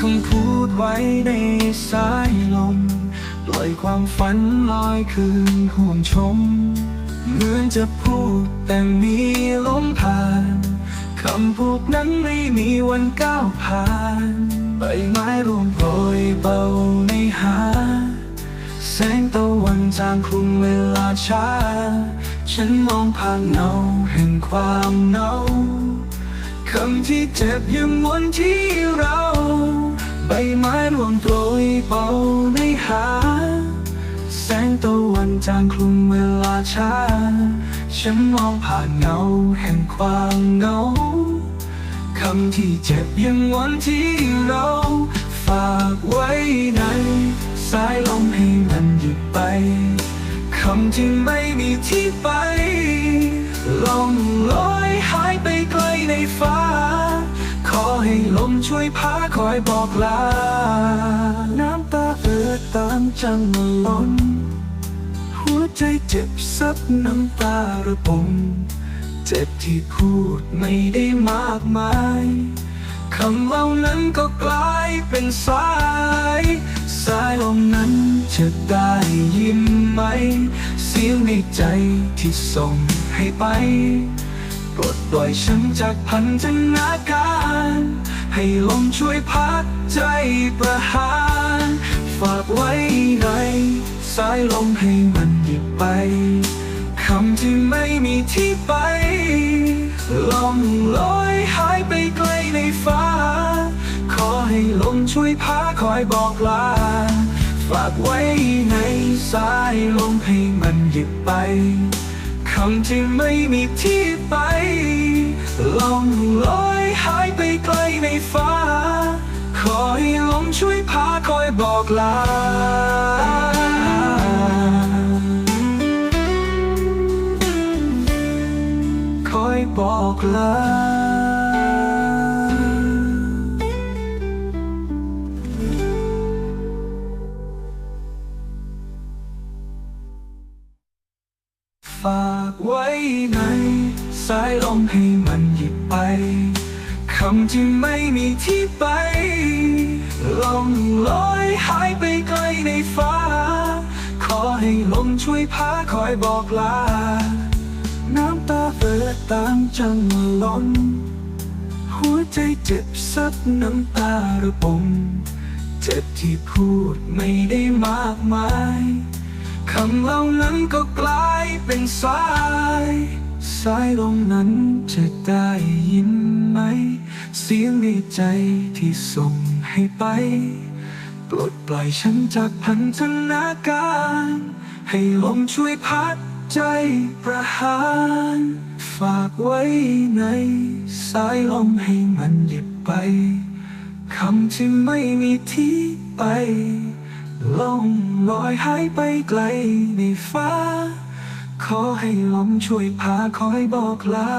คำพูดไว้ในสายลม ปล่อยความฝันลอยคืนห่วงชม เหมือนจะพูดแต่มีลมผ่านคำพูดนั้นไม่มีวันก้าวผ่านใบไม้ร่วงโปรยเบาในหา แสงตะวันจางคลุมเวลาช้า ฉันมองผ่านเงาแห่งความเหงา คำที่เจ็บยังวนที่เรา ใบไม้ร่วงโปรยเบาในหา แสงตะวันจางคลุมเวลาช้า ฉันมองผ่านเงาแห่งความเหงาคำที่เจ็บยังวนที่เรา ฝากไว้ในสายลมให้มันหยุดไปคำที่ไม่มีที่ไปลมลอยหายไปไกล ในฟ้า ขอให้ลมช่วยพาคอยบอกลา น้ำตาเอือตามจังมาล้น หัวใจเจ็บซับน้ำตาระบมเจ็บที่พูดไม่ได้มากมายคำเหล่านั้นก็กลายเป็นสาย สายลมนั้นจะได้ยินไหม เสียงในใจที่ส่งให้ไป ปลดปล่อยฉันจากพันธนาการ ให้ลมช่วยพัดใจประหาร ฝากไว้ในสายลมให้มันหยุดไป คำที่ไม่มีที่ไปลมลอยหายไปไกลในฟ้า ขอให้ลมช่วยพาคอยบอกลา ฝากไว้ในสายลมให้มันหยุดไป คำที่ไม่มีที่ไปลมลอยหายไปไกลในฟ้า ขอให้ลมช่วยพาคอยบอกลาคอยบอกลา ไว้ในสายลมให้มันหยิบไปคำที่ไม่มีที่ไปลมลอยหายไปไกลในฟ้า ขอให้ลมช่วยพาคอยบอกลา น้ำตาเปิดตามจังล้นหัวใจเจ็บซับน้ำตาระบมเจ็บที่พูดไม่ได้มากมาย คำเหล่านั้นก็กลายเป็นสาย สายลมนั้นจะได้ยินไหม เสียงในใจที่ส่งให้ไปปลดปล่อยฉันจากพันธนาการ ให้ลมช่วยพัดใจประหาร ฝากไว้ในสายลมให้มันหยิบไปคำที่ไม่มีที่ไป ลงลอยหายไปไกลในฟ้า ขอให้ลมช่วยพาคอยบอกลา